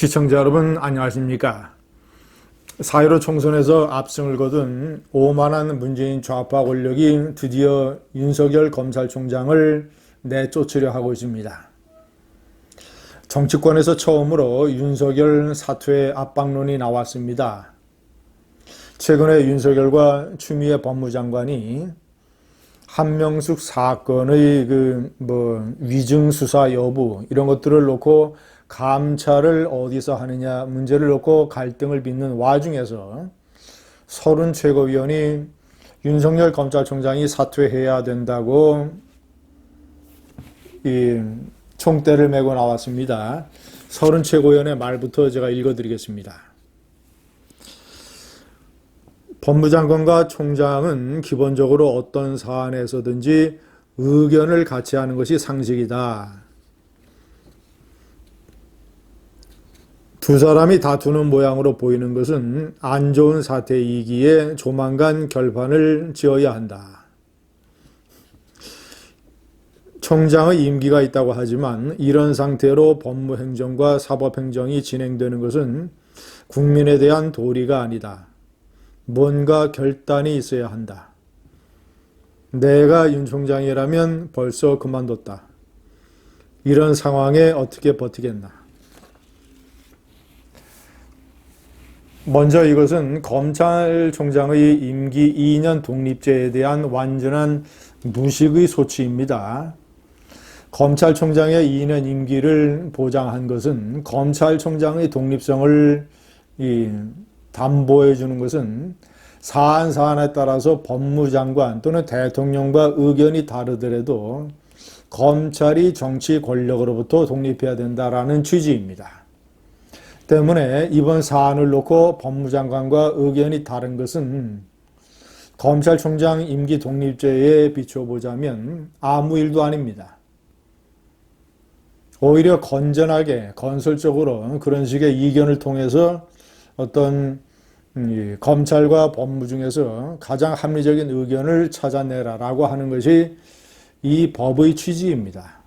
시청자 여러분 안녕하십니까? 4.15 총선에서 압승을 거둔 오만한 문재인 좌파 권력이 드디어 윤석열 검찰총장을 내쫓으려 하고 있습니다. 정치권에서 처음으로 윤석열 사퇴 압박론이 나왔습니다. 최근에 윤석열과 추미애 법무장관이 한명숙 사건의 그 뭐 위증 수사 여부 이런 것들을 놓고 감찰을 어디서 하느냐 문제를 놓고 갈등을 빚는 와중에서 서른 최고위원이 윤석열 검찰총장이 사퇴해야 된다고 이 총대를 메고 나왔습니다. 서른 최고위원의 말부터 제가 읽어드리겠습니다. 법무장관과 총장은 기본적으로 어떤 사안에서든지 의견을 같이 하는 것이 상식이다. 두 사람이 다투는 모양으로 보이는 것은 안 좋은 사태이기에 조만간 결판을 지어야 한다. 총장의 임기가 있다고 하지만 이런 상태로 법무행정과 사법행정이 진행되는 것은 국민에 대한 도리가 아니다. 뭔가 결단이 있어야 한다. 내가 윤 총장이라면 벌써 그만뒀다. 이런 상황에 어떻게 버티겠나. 먼저 이것은 검찰총장의 임기 2년 독립제에 대한 완전한 무식의 소치입니다. 검찰총장의 2년 임기를 보장한 것은 검찰총장의 독립성을 담보해 주는 것은 사안 사안에 따라서 법무장관 또는 대통령과 의견이 다르더라도 검찰이 정치 권력으로부터 독립해야 된다라는 취지입니다. 때문에 이번 사안을 놓고 법무장관과 의견이 다른 것은 검찰총장 임기 독립제에 비춰보자면 아무 일도 아닙니다. 오히려 건전하게 건설적으로 그런 식의 이견을 통해서 어떤 검찰과 법무 중에서 가장 합리적인 의견을 찾아내라라고 하는 것이 이 법의 취지입니다.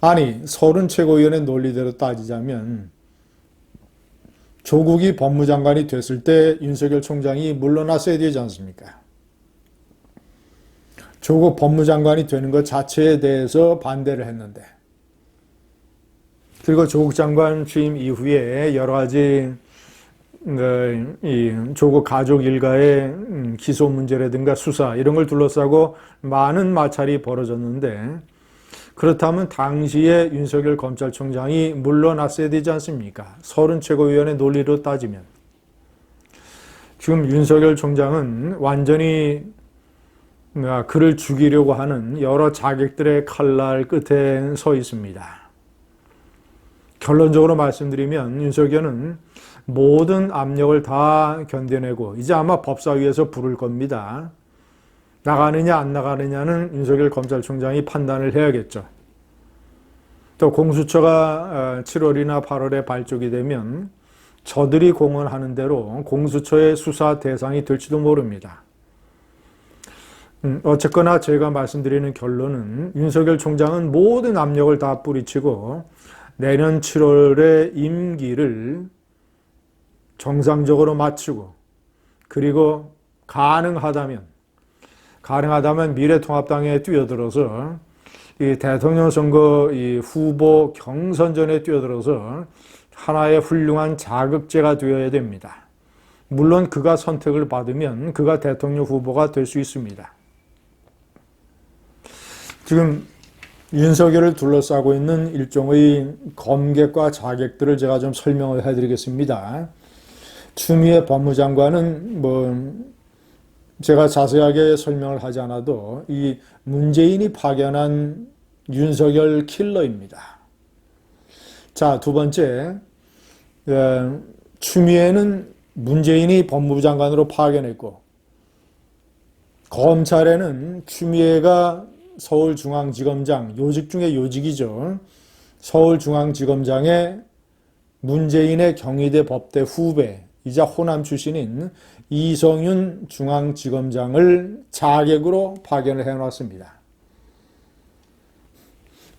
아니, 서른 최고위원의 논리대로 따지자면 조국이 법무장관이 됐을 때 윤석열 총장이 물러났어야 되지 않습니까? 조국 법무장관이 되는 것 자체에 대해서 반대를 했는데 그리고 조국 장관 취임 이후에 여러 가지 그, 이 조국 가족 일가의 음, 기소 문제라든가 수사 이런 걸 둘러싸고 많은 마찰이 벌어졌는데 그렇다면 당시에 윤석열 검찰총장이 물러났어야 되지 않습니까? 서른 최고위원의 논리로 따지면 지금 윤석열 총장은 완전히 아, 그를 죽이려고 하는 여러 자객들의 칼날 끝에 서 있습니다. 결론적으로 말씀드리면 윤석열은 모든 압력을 다 견뎌내고 이제 아마 법사위에서 부를 겁니다. 나가느냐 안 나가느냐는 윤석열 검찰총장이 판단을 해야겠죠. 또 공수처가 7월이나 어, 8월에 발족이 되면 저들이 공언하는 대로 공수처의 수사 대상이 될지도 모릅니다. 음, 어쨌거나 제가 말씀드리는 결론은 윤석열 총장은 모든 압력을 다 뿌리치고 내년 7월에 임기를 정상적으로 마치고 그리고 가능하다면 가능하다면 미래통합당에 뛰어들어서 이 대통령 선거 이 후보 경선전에 뛰어들어서 하나의 훌륭한 자극제가 되어야 됩니다. 물론 그가 선택을 받으면 그가 대통령 후보가 될 수 있습니다. 지금 윤석열을 둘러싸고 있는 일종의 검객과 자객들을 제가 좀 설명을 해드리겠습니다. 추미애 법무장관은 뭐 제가 자세하게 설명을 하지 않아도 이 문재인이 파견한 윤석열 킬러입니다. 자, 두 번째, 어, 추미애는 문재인이 법무부 장관으로 파견했고, 검찰에는 추미애가 서울중앙지검장, 요직 중에 요직이죠. 서울중앙지검장에 문재인의 경희대 법대 후배, 이자 호남 출신인 이성윤 중앙지검장을 자객으로 파견을 해놨습니다.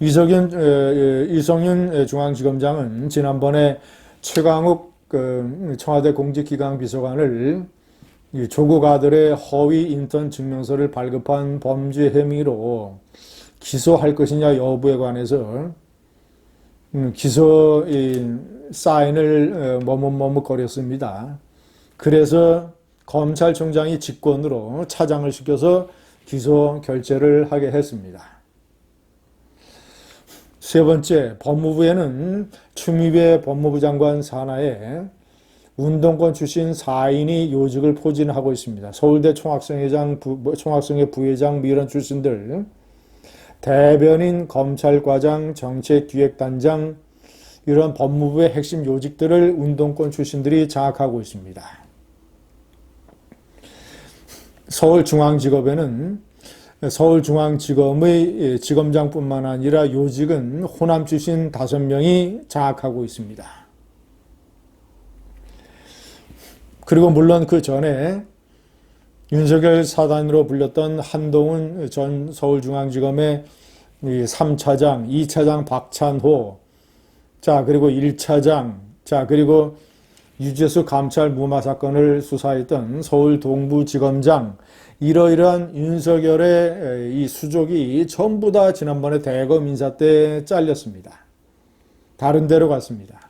이석윤, 에, 이성윤 중앙지검장은 지난번에 최강욱 그 청와대 공직기강 비서관을 이 조국 아들의 허위 인턴 증명서를 발급한 범죄 혐의로 기소할 것이냐 여부에 관해서 음, 기소 사인을 어, 머뭇머뭇거렸습니다. 그래서 검찰총장이 직권으로 차장을 시켜서 기소 결재를 하게 했습니다. 세 번째, 법무부에는 추미애 법무부 장관 산하에 운동권 출신 4인이 요직을 포진하고 있습니다. 서울대 총학생회장, 부, 뭐, 총학생회 부회장 이런 출신들, 대변인, 검찰과장, 정책기획단장 이런 법무부의 핵심 요직들을 운동권 출신들이 장악하고 있습니다. 서울중앙지검에는 서울중앙지검의 지검장뿐만 아니라 요직은 호남 출신 5명이 장악하고 있습니다. 그리고 물론 그 전에 윤석열 사단으로 불렸던 한동훈 전 서울중앙지검의 3차장, 2차장 박찬호, 자, 그리고 1차장, 자, 그리고 유재수 감찰 무마 사건을 수사했던 서울 동부지검장, 이러이러한 윤석열의 이 수족이 전부 다 지난번에 대검 인사 때 잘렸습니다. 다른 데로 갔습니다.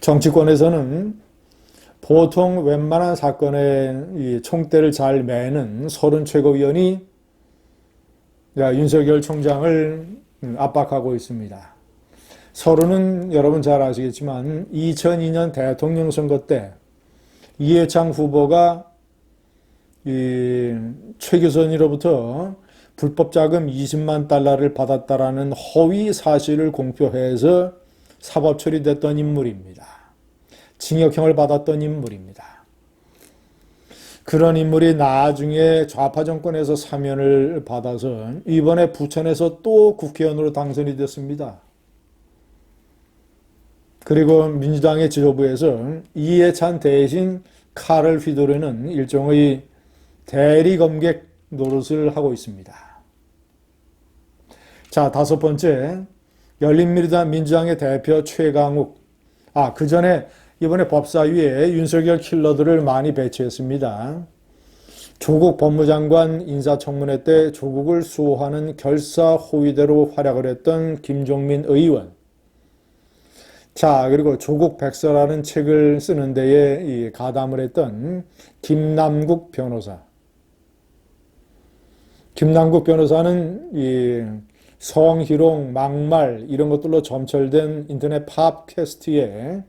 정치권에서는 보통 웬만한 사건에 총대를 잘 매는 서른 최고위원이 윤석열 총장을 압박하고 있습니다. 서른은 여러분 잘 아시겠지만 2002년 대통령 선거 때 이해창 후보가 최규선이로부터 불법 자금 20만 달러를 받았다라는 허위 사실을 공표해서 사법 처리됐던 인물입니다. 징역형을 받았던 인물입니다. 그런 인물이 나중에 좌파 정권에서 사면을 받아서 이번에 부천에서 또 국회의원으로 당선이 됐습니다. 그리고 민주당의 지도부에서 이해찬 대신 칼을 휘두르는 일종의 대리 검객 노릇을 하고 있습니다. 자, 다섯 번째. 열린민주당 민주당의 대표 최강욱. 아, 그 전에 이번에 법사위에 윤석열 킬러들을 많이 배치했습니다. 조국 법무장관 인사청문회 때 조국을 수호하는 결사 호위대로 활약을 했던 김종민 의원. 자, 그리고 조국 백서라는 책을 쓰는 데에 가담을 했던 김남국 변호사. 김남국 변호사는 이 성희롱, 막말 이런 것들로 점철된 인터넷 팝캐스트에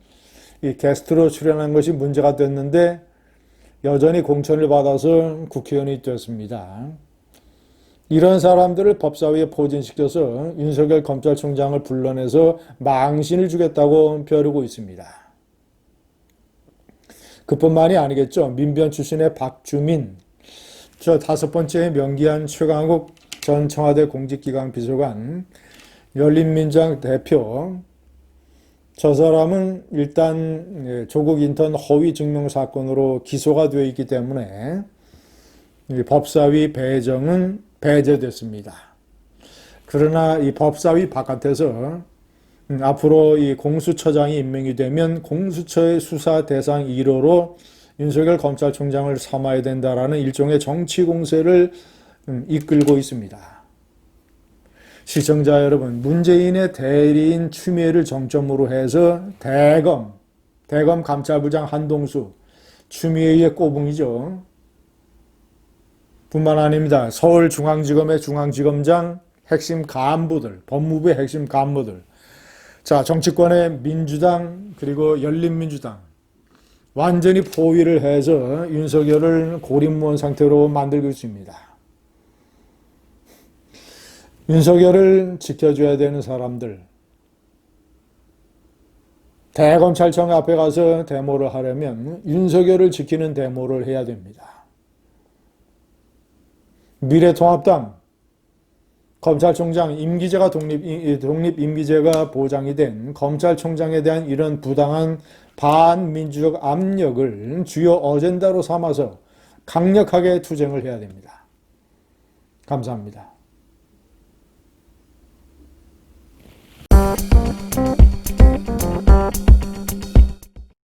이 게스트로 출연한 것이 문제가 됐는데 여전히 공천을 받아서 국회의원이 됐습니다. 이런 사람들을 법사위에 포진시켜서 윤석열 검찰총장을 불러내서 망신을 주겠다고 벼르고 있습니다. 그뿐만이 아니겠죠. 민변 출신의 박주민, 저 다섯 번째 명기한 최강욱 전 청와대 공직기강 비서관, 열린민주당 대표, 저 사람은 일단 예, 조국 인턴 허위 증명 사건으로 기소가 되어 있기 때문에 법사위 배정은 배제됐습니다. 그러나 이 법사위 바깥에서 음, 앞으로 이 공수처장이 임명이 되면 공수처의 수사 대상 1호로 윤석열 검찰총장을 삼아야 된다라는 일종의 정치 공세를 음, 이끌고 있습니다. 시청자 여러분, 문재인의 대리인 추미애를 정점으로 해서 대검, 대검 감찰부장 한동수, 추미애의 꼬붕이죠. 뿐만 아닙니다. 서울중앙지검의 중앙지검장 핵심 간부들, 법무부의 핵심 간부들. 자, 정치권의 민주당 그리고 열린민주당 완전히 포위를 해서 윤석열을 고립무원 상태로 만들고 있습니다. 윤석열을 지켜줘야 되는 사람들, 대검찰청 앞에 가서 데모를 하려면 윤석열을 지키는 데모를 해야 됩니다. 미래통합당 검찰총장 임기제가 독립, 독립 임기제가 보장이 된 검찰총장에 대한 이런 부당한 반민주적 압력을 주요 어젠다로 삼아서 강력하게 투쟁을 해야 됩니다. 감사합니다.